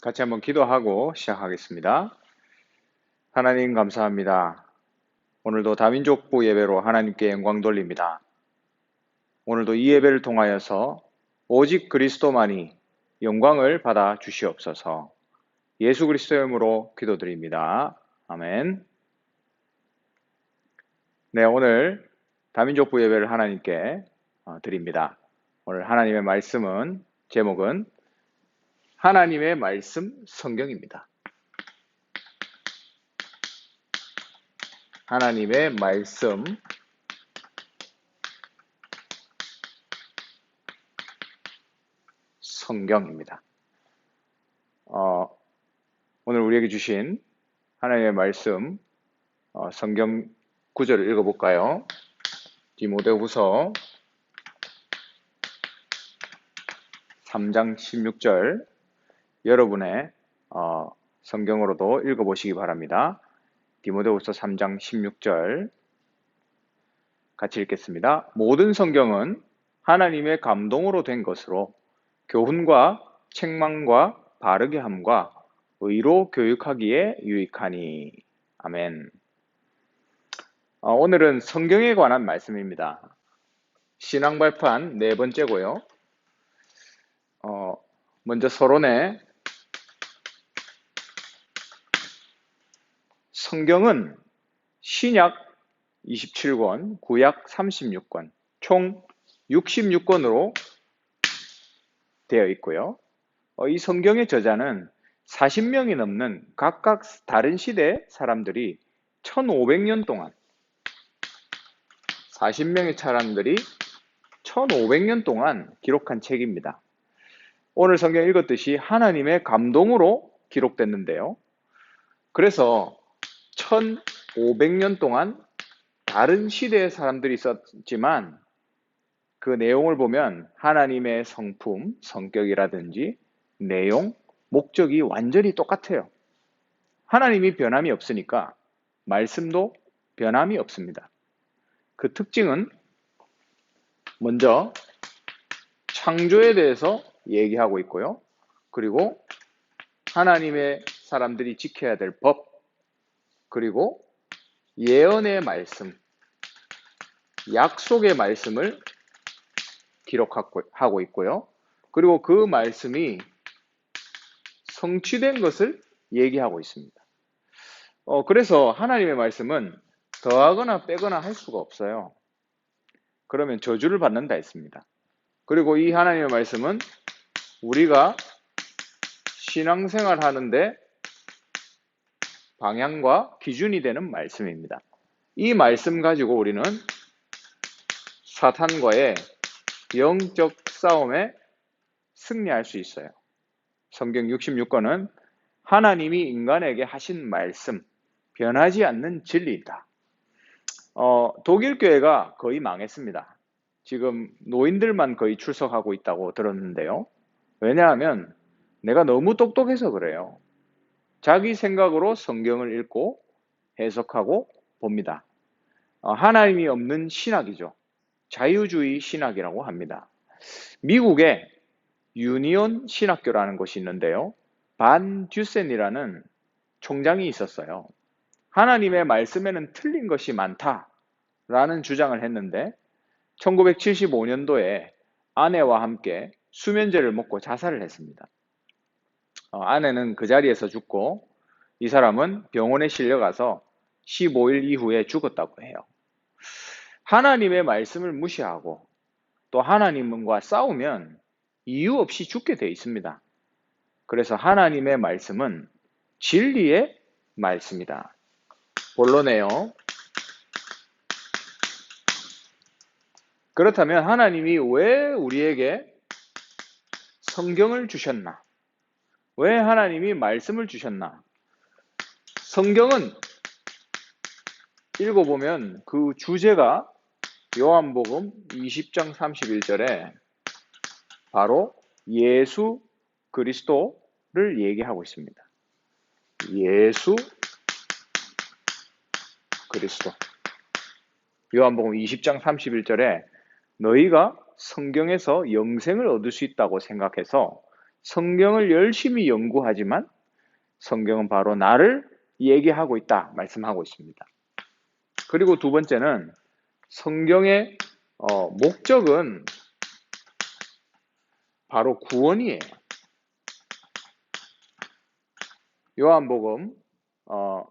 같이 한번 기도하고 시작하겠습니다. 하나님 감사합니다. 오늘도 다민족부 예배로 하나님께 영광 돌립니다. 오늘도 이 예배를 통하여서 오직 그리스도만이 영광을 받아 주시옵소서. 예수 그리스도의 이름으로 기도드립니다. 아멘. 네, 오늘 다민족부 예배를 하나님께 어, 드립니다. 오늘 하나님의 말씀은 제목은 하나님의 말씀 성경입니다. 하나님의 말씀 성경입니다. 어, 오늘 우리에게 주신 하나님의 말씀 어, 성경 구절을 읽어볼까요? 디모데후서 3장 16절 여러분의 어, 성경으로도 읽어보시기 바랍니다. 디모데후서 3장 16절 같이 읽겠습니다. 모든 성경은 하나님의 감동으로 된 것으로 교훈과 책망과 바르게 함과 의로 교육하기에 유익하니 아멘. 어, 오늘은 성경에 관한 말씀입니다. 신앙 발판 네 번째고요. 어, 먼저 서론에 성경은 신약 27권, 구약 36권, 총 66권으로 되어 있고요. 어, 이 성경의 저자는 40명이 넘는 각각 다른 시대 사람들이 1500년 동안 40명의 사람들이 1500년 동안 기록한 책입니다. 오늘 성경 읽었듯이 하나님의 감동으로 기록됐는데요. 그래서 1500년 동안 다른 시대의 사람들이 있었지만 그 내용을 보면 하나님의 성품, 성격이라든지 내용, 목적이 완전히 똑같아요. 하나님이 변함이 없으니까 말씀도 변함이 없습니다. 그 특징은 먼저 창조에 대해서 얘기하고 있고요. 그리고 하나님의 사람들이 지켜야 될 법, 그리고 예언의 말씀, 약속의 말씀을 기록하고 있고요. 그리고 그 말씀이 성취된 것을 얘기하고 있습니다. 어, 그래서 하나님의 말씀은 더하거나 빼거나 할 수가 없어요. 그러면 저주를 받는다 했습니다. 그리고 이 하나님의 말씀은 우리가 신앙생활 하는데 방향과 기준이 되는 말씀입니다. 이 말씀 가지고 우리는 사탄과의 영적 싸움에 승리할 수 있어요. 성경 66권은 하나님이 인간에게 하신 말씀, 변하지 않는 진리이다. 어, 독일 교회가 거의 망했습니다. 지금 노인들만 거의 출석하고 있다고 들었는데요. 왜냐하면 내가 너무 똑똑해서 그래요. 자기 생각으로 성경을 읽고 해석하고 봅니다. 어, 하나님이 없는 신학이죠. 자유주의 신학이라고 합니다. 미국에 유니온 신학교라는 곳이 있는데요. 반 듀센이라는 총장이 있었어요. 하나님의 말씀에는 틀린 것이 많다라는 주장을 했는데 1975년도에 아내와 함께 수면제를 먹고 자살을 했습니다. 어, 아내는 그 자리에서 죽고 이 사람은 병원에 실려가서 15일 이후에 죽었다고 해요. 하나님의 말씀을 무시하고 또 하나님과 싸우면 이유 없이 죽게 되어 있습니다. 그래서 하나님의 말씀은 진리의 말씀이다. 본론에요. 그렇다면 하나님이 왜 우리에게 성경을 주셨나? 왜 하나님이 말씀을 주셨나? 성경은 읽어보면 그 주제가 요한복음 20장 31절에 바로 예수 그리스도를 얘기하고 있습니다. 예수 그리스도. 요한복음 20장 31절에 너희가 성경에서 영생을 얻을 수 있다고 생각해서 성경을 열심히 연구하지만 성경은 바로 나를 얘기하고 있다 말씀하고 있습니다. 그리고 두 번째는 성경의 어, 목적은 바로 구원이에요. 요한복음 어,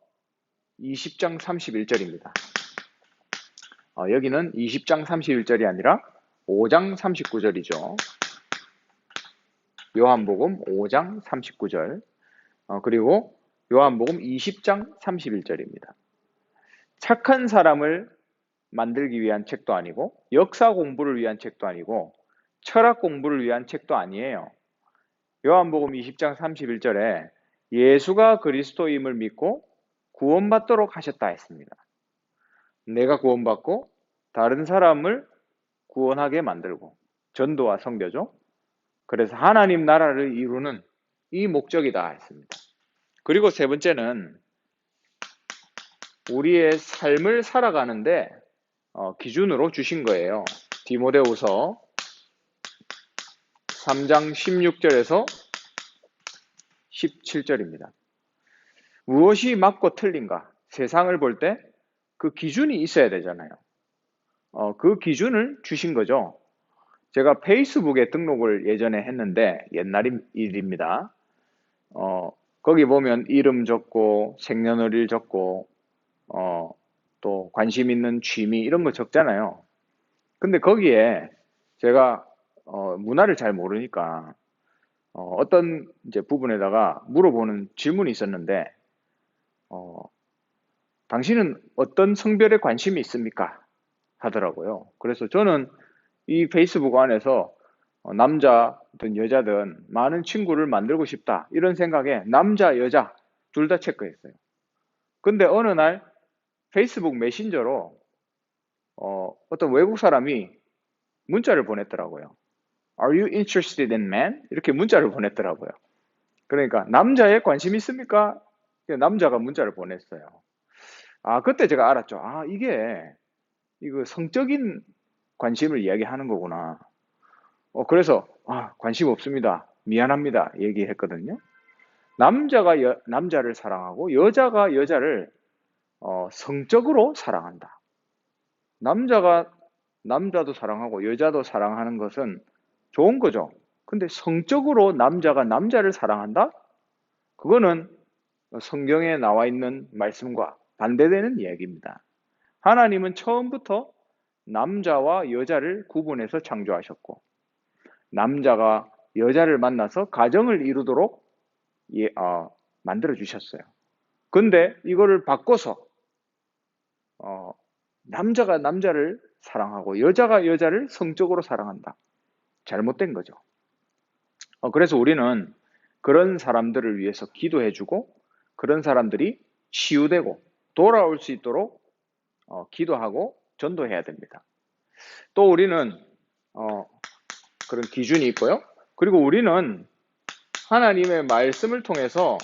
20장 31절입니다. 어, 여기는 20장 31절이 아니라 5장 39절이죠. 요한복음 5장 39절 어, 그리고 요한복음 20장 31절입니다. 착한 사람을 만들기 위한 책도 아니고 역사 공부를 위한 책도 아니고 철학 공부를 위한 책도 아니에요. 요한복음 20장 31절에 예수가 그리스도임을 믿고 구원받도록 하셨다 했습니다. 내가 구원받고 다른 사람을 구원하게 만들고 전도와 성교죠. 그래서 하나님 나라를 이루는 이 목적이다 했습니다. 그리고 세 번째는 우리의 삶을 살아가는데 어, 기준으로 주신 거예요. 디모데후서 3장 16절에서 17절입니다. 무엇이 맞고 틀린가? 세상을 볼 때 그 기준이 있어야 되잖아요. 어, 그 기준을 주신 거죠. 제가 페이스북에 등록을 예전에 했는데 옛날 일입니다. 어, 거기 보면 이름 적고 생년월일 적고 어, 또 관심 있는 취미 이런 거 적잖아요. 근데 거기에 제가 어, 문화를 잘 모르니까 어, 떤 이제 부분에다가 물어보는 질문이 있었는데 어, 당신은 어떤 성별에 관심이 있습니까? 하더라고요. 그래서 저는 이 페이스북 안에서 어, 남자든 여자든 많은 친구를 만들고 싶다 이런 생각에 남자 여자 둘 다 체크했어요. 근데 어느 날 페이스북 메신저로 어, 어떤 외국 사람이 문자를 보냈더라고요. Are you interested in men? 이렇게 문자를 보냈더라고요. 그러니까 남자에 관심 있습니까? 남자가 문자를 보냈어요. 아 그때 제가 알았죠. 아 이게 이거 성적인 관심을 이야기하는 거구나. 어, 그래서 아 관심 없습니다. 미안합니다. 얘기했거든요. 남자가 여, 남자를 사랑하고 여자가 여자를 어, 성적으로 사랑한다. 남자가 남자도 사랑하고 여자도 사랑하는 것은 좋은 거죠. 근데 성적으로 남자가 남자를 사랑한다? 그거는 성경에 나와 있는 말씀과 반대되는 이야기입니다. 하나님은 처음부터 남자와 여자를 구분해서 창조하셨고, 남자가 여자를 만나서 가정을 이루도록 예, 어, 만들어 주셨어요. 근데 이거를 바꿔서 어, 남자가 남자를 사랑하고 여자가 여자를 성적으로 사랑한다. 잘못된 거죠. 어, 그래서 우리는 그런 사람들을 위해서 기도해주고 그런 사람들이 치유되고 돌아올 수 있도록 어, 기도하고 전도해야 됩니다. 또 우리는 어, 그런 기준이 있고요. 그리고 우리는 하나님의 말씀을 통해서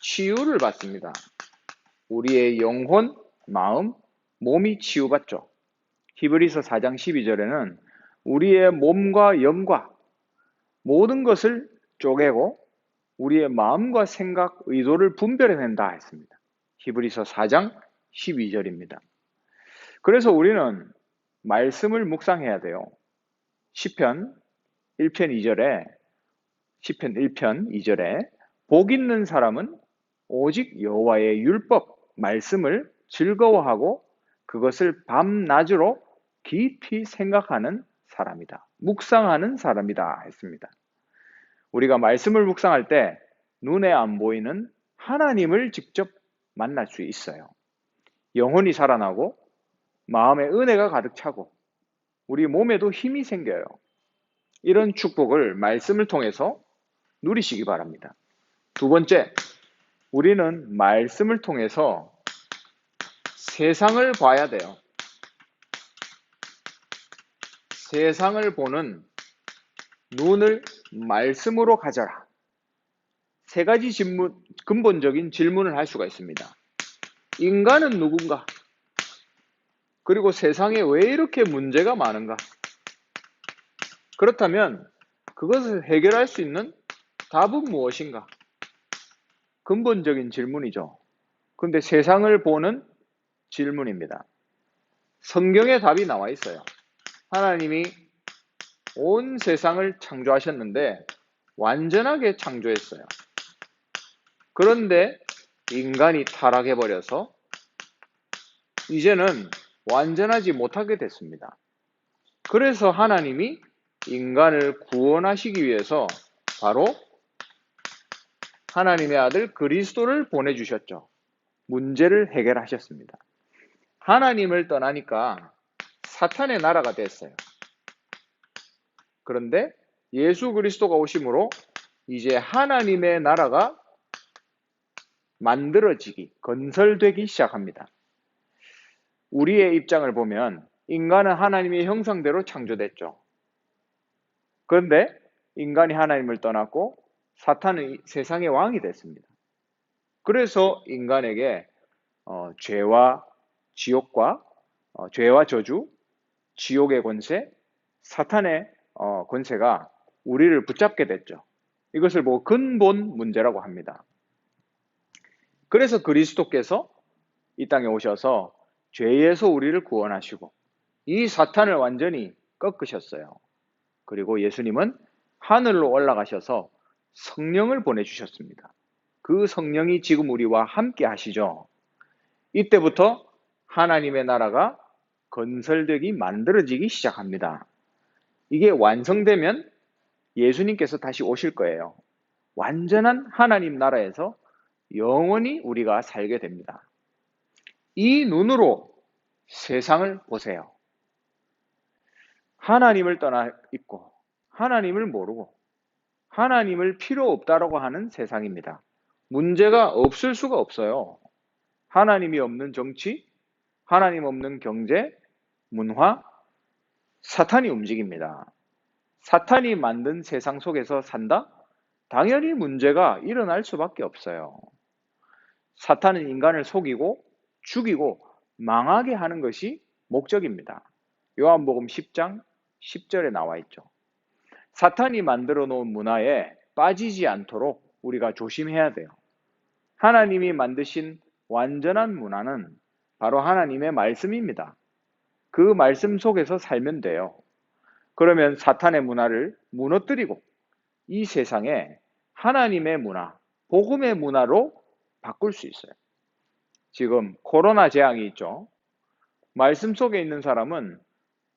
치유를 받습니다. 우리의 영혼, 마음, 몸이 치유받죠. 히브리서 4장 12절에는 우리의 몸과 영과 모든 것을 쪼개고 우리의 마음과 생각, 의도를 분별해낸다 했습니다. 히브리서 4장 12절입니다. 그래서 우리는 말씀을 묵상해야 돼요. 시편 1편 2절에 시편 1편 2절에 복 있는 사람은 오직 여호와의 율법 말씀을 즐거워하고 그것을 밤낮으로 깊이 생각하는 사람이다. 묵상하는 사람이다 했습니다. 우리가 말씀을 묵상할 때 눈에 안 보이는 하나님을 직접 만날 수 있어요. 영혼이 살아나고 마음에 은혜가 가득 차고 우리 몸에도 힘이 생겨요. 이런 축복을 말씀을 통해서 누리시기 바랍니다. 두 번째, 우리는 말씀을 통해서 세상을 봐야 돼요. 세상을 보는 눈을 말씀으로 가져라. 세 가지 질문, 근본적인 질문을 할 수가 있습니다. 인간은 누군가? 그리고 세상에 왜 이렇게 문제가 많은가? 그렇다면 그것을 해결할 수 있는 답은 무엇인가? 근본적인 질문이죠. 근데 세상을 보는 질문입니다. 성경에 답이 나와 있어요. 하나님이 온 세상을 창조하셨는데 완전하게 창조했어요. 그런데 인간이 타락해버려서 이제는 완전하지 못하게 됐습니다. 그래서 하나님이 인간을 구원하시기 위해서 바로 하나님의 아들 그리스도를 보내주셨죠. 문제를 해결하셨습니다. 하나님을 떠나니까 사탄의 나라가 됐어요. 그런데 예수 그리스도가 오심으로 이제 하나님의 나라가 만들어지기, 건설되기 시작합니다. 우리의 입장을 보면 인간은 하나님의 형상대로 창조됐죠. 그런데 인간이 하나님을 떠났고 사탄은 세상의 왕이 됐습니다. 그래서 인간에게 어, 죄와 지옥과 어, 죄와 저주, 지옥의 권세, 사탄의 어, 권세가 우리를 붙잡게 됐죠. 이것을 뭐 근본 문제라고 합니다. 그래서 그리스도께서 이 땅에 오셔서 죄에서 우리를 구원하시고 이 사탄을 완전히 꺾으셨어요. 그리고 예수님은 하늘로 올라가셔서 성령을 보내주셨습니다. 그 성령이 지금 우리와 함께 하시죠. 이때부터 하나님의 나라가 건설되기, 만들어지기 시작합니다. 이게 완성되면 예수님께서 다시 오실 거예요. 완전한 하나님 나라에서 영원히 우리가 살게 됩니다. 이 눈으로 세상을 보세요. 하나님을 떠나 있고, 하나님을 모르고, 하나님을 필요 없다라고 하는 세상입니다. 문제가 없을 수가 없어요. 하나님이 없는 정치, 하나님 없는 경제, 문화, 사탄이 움직입니다. 사탄이 만든 세상 속에서 산다? 당연히 문제가 일어날 수밖에 없어요. 사탄은 인간을 속이고 죽이고 망하게 하는 것이 목적입니다. 요한복음 10장 10절에 나와 있죠. 사탄이 만들어 놓은 문화에 빠지지 않도록 우리가 조심해야 돼요. 하나님이 만드신 완전한 문화는 바로 하나님의 말씀입니다. 그 말씀 속에서 살면 돼요. 그러면 사탄의 문화를 무너뜨리고 이 세상에 하나님의 문화, 복음의 문화로 바꿀 수 있어요. 지금 코로나 재앙이 있죠. 말씀 속에 있는 사람은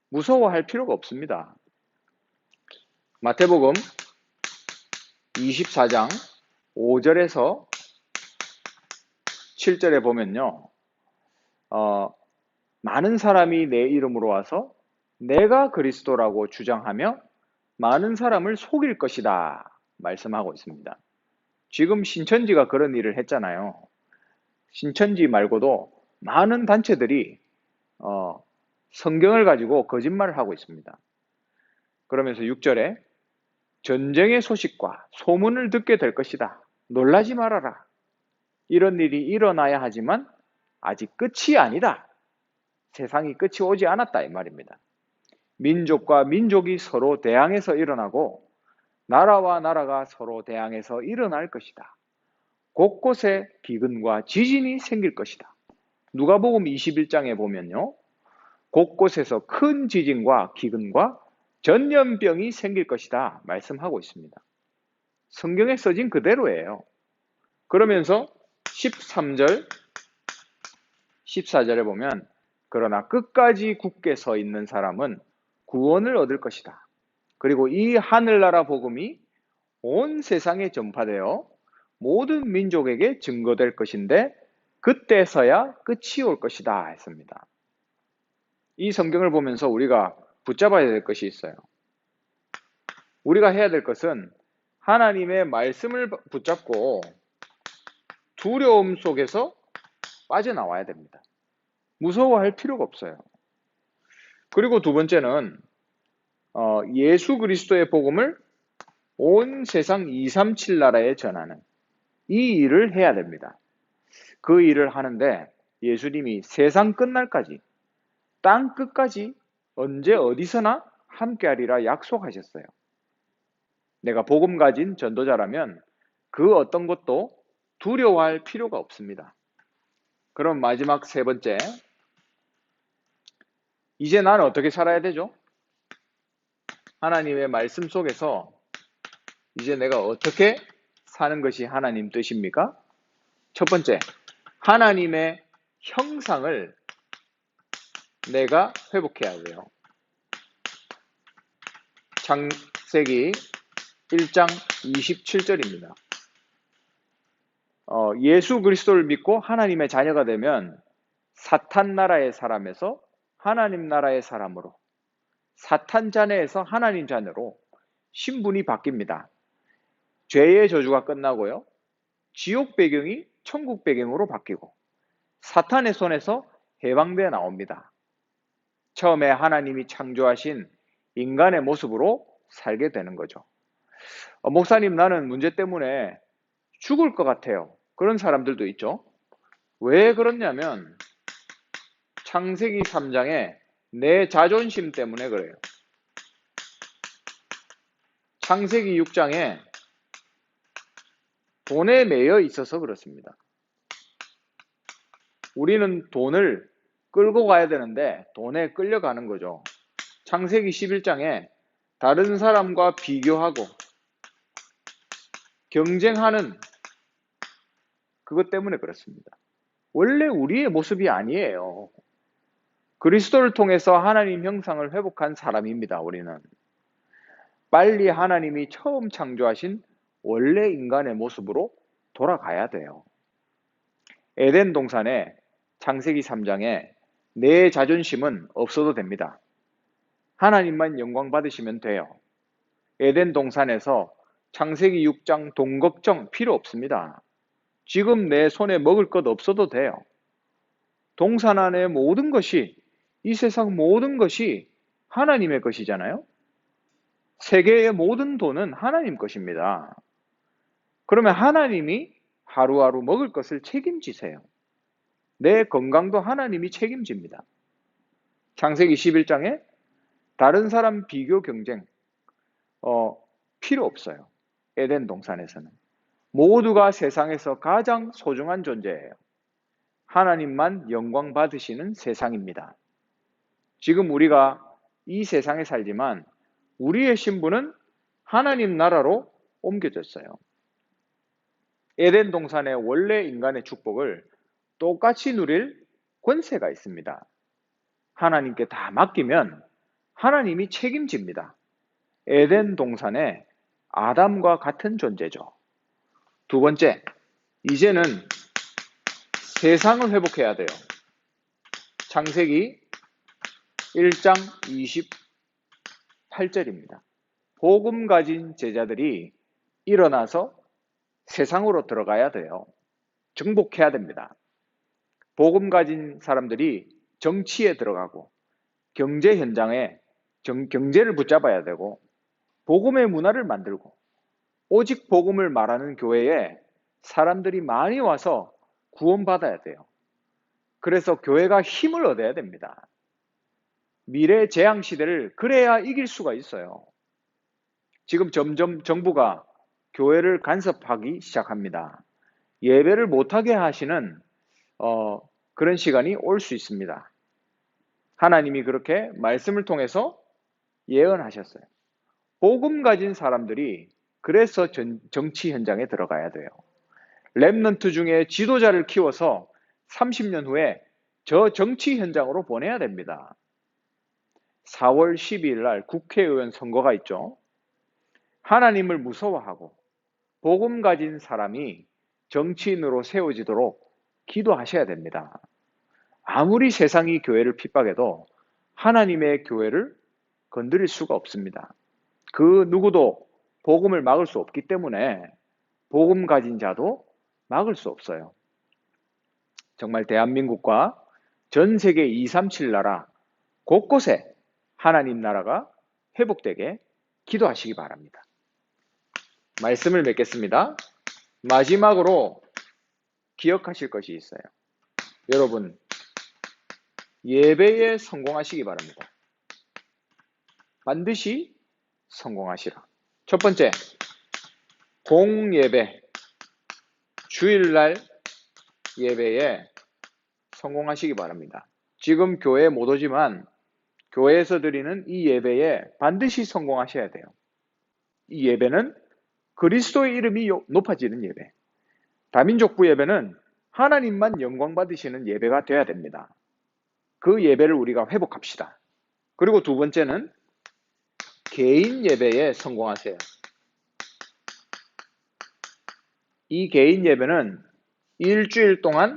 무서워할 필요가 없습니다. 마태복음 24장 5절에서 7절에 보면요. 어, 많은 사람이 내 이름으로 와서 내가 그리스도라고 주장하며 많은 사람을 속일 것이다. 말씀하고 있습니다. 지금 신천지가 그런 일을 했잖아요. 신천지 말고도 많은 단체들이 어, 성경을 가지고 거짓말을 하고 있습니다. 그러면서 6절에 전쟁의 소식과 소문을 듣게 될 것이다. 놀라지 말아라. 이런 일이 일어나야 하지만 아직 끝이 아니다. 세상이 끝이 오지 않았다 이 말입니다. 민족과 민족이 서로 대항해서 일어나고 나라와 나라가 서로 대항해서 일어날 것이다. 곳곳에 기근과 지진이 생길 것이다. 누가복음 21장에 보면요. 곳곳에서 큰 지진과 기근과 전염병이 생길 것이다 말씀하고 있습니다. 성경에 써진 그대로예요. 그러면서 13절, 14절에 보면 그러나 끝까지 굳게 서 있는 사람은 구원을 얻을 것이다. 그리고 이 하늘나라 복음이 온 세상에 전파되어 모든 민족에게 증거될 것인데 그때서야 끝이 올 것이다 했습니다. 이 성경을 보면서 우리가 붙잡아야 될 것이 있어요. 우리가 해야 될 것은 하나님의 말씀을 붙잡고 두려움 속에서 빠져나와야 됩니다. 무서워할 필요가 없어요. 그리고 두 번째는 어, 예수 그리스도의 복음을 온 세상 237 나라에 전하는 이 일을 해야 됩니다. 그 일을 하는데 예수님이 세상 끝날까지 땅 끝까지 언제 어디서나 함께하리라 약속하셨어요. 내가 복음 가진 전도자라면 그 어떤 것도 두려워할 필요가 없습니다. 그럼 마지막 세 번째. 이제 나는 어떻게 살아야 되죠? 하나님의 말씀 속에서 이제 내가 어떻게 사는 것이 하나님 뜻입니까? 첫 번째, 하나님의 형상을 내가 회복해야 돼요. 창세기 1장 27절입니다. 어, 예수 그리스도를 믿고 하나님의 자녀가 되면 사탄 나라의 사람에서 하나님 나라의 사람으로 사탄 자녀에서 하나님 자녀로 신분이 바뀝니다. 죄의 저주가 끝나고요. 지옥 배경이 천국 배경으로 바뀌고 사탄의 손에서 해방되어 나옵니다. 처음에 하나님이 창조하신 인간의 모습으로 살게 되는 거죠. 어, 목사님, 나는 문제 때문에 죽을 것 같아요. 그런 사람들도 있죠. 왜 그렇냐면 창세기 3장에 내 자존심 때문에 그래요. 창세기 6장에 돈에 매여 있어서 그렇습니다. 우리는 돈을 끌고 가야 되는데 돈에 끌려가는 거죠. 창세기 11장에 다른 사람과 비교하고 경쟁하는 그것 때문에 그렇습니다. 원래 우리의 모습이 아니에요. 그리스도를 통해서 하나님 형상을 회복한 사람입니다. 우리는 빨리 하나님이 처음 창조하신 원래 인간의 모습으로 돌아가야 돼요. 에덴 동산에 창세기 3장에 내 자존심은 없어도 됩니다. 하나님만 영광 받으시면 돼요. 에덴 동산에서 창세기 6장 돈 걱정 필요 없습니다. 지금 내 손에 먹을 것 없어도 돼요. 동산 안의 모든 것이 이 세상 모든 것이 하나님의 것이잖아요. 세계의 모든 돈은 하나님 것입니다. 그러면 하나님이 하루하루 먹을 것을 책임지세요. 내 건강도 하나님이 책임집니다. 창세기 11장에 다른 사람 비교 경쟁 어, 필요 없어요. 에덴 동산에서는 모두가 세상에서 가장 소중한 존재예요. 하나님만 영광 받으시는 세상입니다. 지금 우리가 이 세상에 살지만 우리의 신분은 하나님 나라로 옮겨졌어요. 에덴 동산의 원래 인간의 축복을 똑같이 누릴 권세가 있습니다. 하나님께 다 맡기면 하나님이 책임집니다. 에덴 동산의 아담과 같은 존재죠. 두 번째, 이제는 세상을 회복해야 돼요. 창세기 1장 28절입니다. 복음 가진 제자들이 일어나서 세상으로 들어가야 돼요. 정복해야 됩니다. 복음 가진 사람들이 정치에 들어가고 경제 현장에 정, 경제를 붙잡아야 되고 복음의 문화를 만들고 오직 복음을 말하는 교회에 사람들이 많이 와서 구원받아야 돼요. 그래서 교회가 힘을 얻어야 됩니다. 미래 재앙 시대를 그래야 이길 수가 있어요. 지금 점점 정부가 교회를 간섭하기 시작합니다. 예배를 못하게 하시는 어, 그런 시간이 올 수 있습니다. 하나님이 그렇게 말씀을 통해서 예언하셨어요. 복음 가진 사람들이 그래서 전, 정치 현장에 들어가야 돼요. 랩넌트 중에 지도자를 키워서 30년 후에 저 정치 현장으로 보내야 됩니다. 4월 12일 날 국회의원 선거가 있죠. 하나님을 무서워하고 복음 가진 사람이 정치인으로 세워지도록 기도하셔야 됩니다. 아무리 세상이 교회를 핍박해도 하나님의 교회를 건드릴 수가 없습니다. 그 누구도 복음을 막을 수 없기 때문에 복음 가진 자도 막을 수 없어요. 정말 대한민국과 전 세계 237 나라 곳곳에 하나님 나라가 회복되게 기도하시기 바랍니다. 말씀을 맺겠습니다. 마지막으로 기억하실 것이 있어요. 여러분, 예배에 성공하시기 바랍니다. 반드시 성공하시라. 첫 번째, 공예배, 주일날 예배에 성공하시기 바랍니다. 지금 교회에 못 오지만 교회에서 드리는 이 예배에 반드시 성공하셔야 돼요. 이 예배는 그리스도의 이름이 요- 높아지는 예배. 다민족부 예배는 하나님만 영광 받으시는 예배가 되어야 됩니다. 그 예배를 우리가 회복합시다. 그리고 두 번째는 개인 예배에 성공하세요. 이 개인 예배는 일주일 동안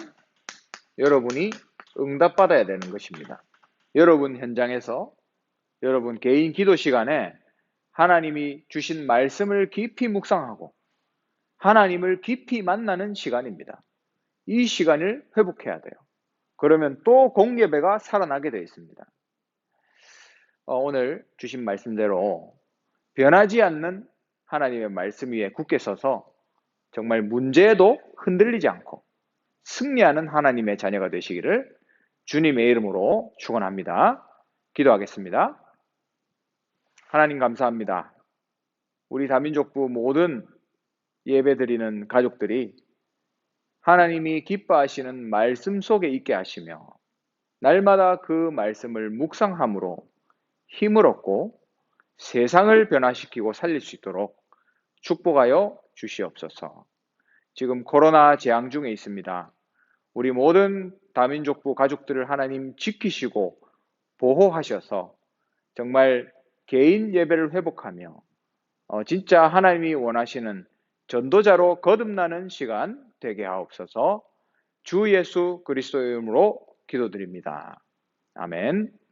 여러분이 응답받아야 되는 것입니다. 여러분 현장에서 여러분 개인 기도 시간에 하나님이 주신 말씀을 깊이 묵상하고 하나님을 깊이 만나는 시간입니다. 이 시간을 회복해야 돼요. 그러면 또 공예배가 살아나게 되어 있습니다. 어, 오늘 주신 말씀대로 변하지 않는 하나님의 말씀 위에 굳게 서서 정말 문제에도 흔들리지 않고 승리하는 하나님의 자녀가 되시기를 주님의 이름으로 축원합니다. 기도하겠습니다. 하나님 감사합니다. 우리 다민족부 모든 예배드리는 가족들이 하나님이 기뻐하시는 말씀 속에 있게 하시며 날마다 그 말씀을 묵상함으로 힘을 얻고 세상을 변화시키고 살릴 수 있도록 축복하여 주시옵소서. 지금 코로나 재앙 중에 있습니다. 우리 모든 다민족부 가족들을 하나님 지키시고 보호하셔서 정말 개인 예배를 회복하며 어, 진짜 하나님이 원하시는 전도자로 거듭나는 시간 되게 하옵소서 주 예수 그리스도의 이름으로 기도드립니다. 아멘.